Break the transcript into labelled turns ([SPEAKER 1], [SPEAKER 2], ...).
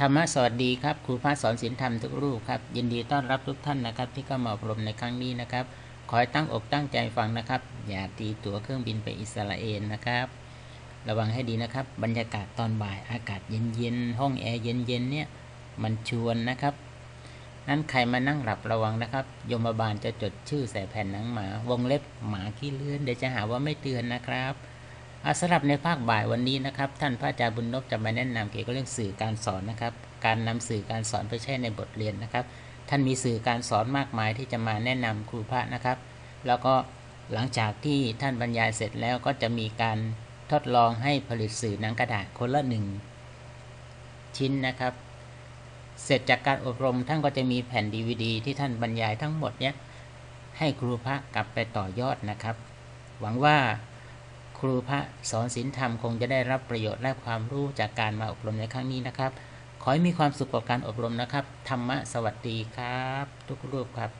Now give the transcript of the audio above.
[SPEAKER 1] ธรรมะสวัสดีครับครูพระสอนศีลธรรมทุกรูปครับยินดีต้อนรับทุกท่านนะครับ ที่เข้ามาอบรมในครั้งนี้นะครับ ขอให้ตั้งอกตั้งใจฟังนะครับ อย่าตีตั๋วเครื่องบินไปอิสราเอลนะครับ ระวังให้ดีนะครับ บรรยากาศตอนบ่ายอากาศเย็นๆห้องแอร์เย็นๆเนี่ยมันชวนนะครับนั้นใครมานั่งหลับระวังนะครับ ยมบาลจะจดชื่อใส่แผ่นหนังหมาวงเล็บหมาขี้เลื่อนเดี๋ยวจะหาว่าไม่เตือนนะครับ สำหรับในภาคบ่ายวันนี้นะครับ ท่านพระอาจารย์บุญนพจะมาแนะนำเกี่ยวกับเรื่องสื่อการสอนนะครับ การนำสื่อการสอนไปใช้ในบทเรียนนะครับ ท่านมีสื่อการสอนมากมายที่จะมาแนะนำครูพระนะครับ แล้วก็หลังจากที่ท่านบรรยายเสร็จแล้วก็จะมีการทดลองให้ผลิตสื่อหนังกระดาษคนละหนึ่งชิ้นนะครับ เสร็จจากการอบรมท่านก็จะมีแผ่น DVD ที่ท่านบรรยายทั้งหมดเนี้ยให้ครูพระกลับไปต่อยอดนะครับ หวังว่า ครูพระสอนศีลธรรมคงจะได้รับประโยชน์และความรู้จากการมาอบรมในครั้งนี้นะครับ ขอให้มีความสุขกับการอบรมนะครับ ธรรมะสวัสดีครับ ทุกรูปครับ